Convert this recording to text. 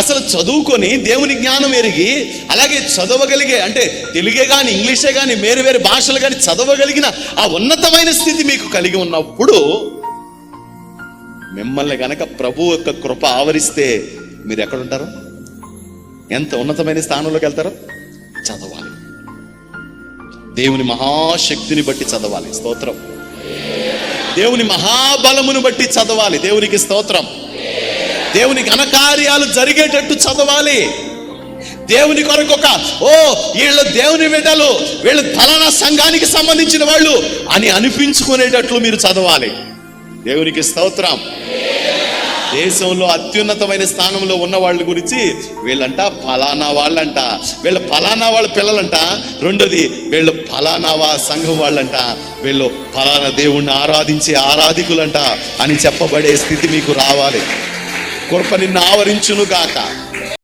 అసలు చదువుకొని దేవుని జ్ఞానం ఎరిగి అలాగే చదవగలిగే అంటే తెలుగే కానీ ఇంగ్లీషే కానీ వేరు వేరు భాషలు కానీ చదవగలిగిన ఆ ఉన్నతమైన స్థితి మీకు కలిగి ఉన్నప్పుడు మిమ్మల్ని గనక ప్రభు యొక్క కృప ఆవరిస్తే మీరు ఎక్కడుంటారు? ఎంత ఉన్నతమైన స్థానంలోకి వెళ్తారు? చదవాలి. దేవుని మహాశక్తిని బట్టి చదవాలి. స్తోత్రం. దేవుని మహాబలమును బట్టి చదవాలి. దేవునికి స్తోత్రం. దేవుని ఘనకార్యాలు జరిగేటట్టు చదవాలి. దేవుని కొరకు ఒక ఓ వీళ్ళు దేవుని బిడ్డలు వీళ్ళు ఫలానా సంఘానికి సంబంధించిన వాళ్ళు అని అనిపించుకునేటట్లు మీరు చదవాలి. దేవునికి స్తోత్రం. దేశంలో అత్యున్నతమైన స్థానంలో ఉన్న వాళ్ళ గురించి వీళ్ళంట ఫలానా వాళ్ళంట. వీళ్ళ ఫలానా వాళ్ళ పిల్లలంట. రెండోది వీళ్ళు ఫలానా వా సంఘం వాళ్ళంట. వీళ్ళు ఫలానా దేవుణ్ణి ఆరాధించే ఆరాధికులంట అని చెప్పబడే స్థితి మీకు రావాలి. కృప నిన్ను ఆవరించును గాక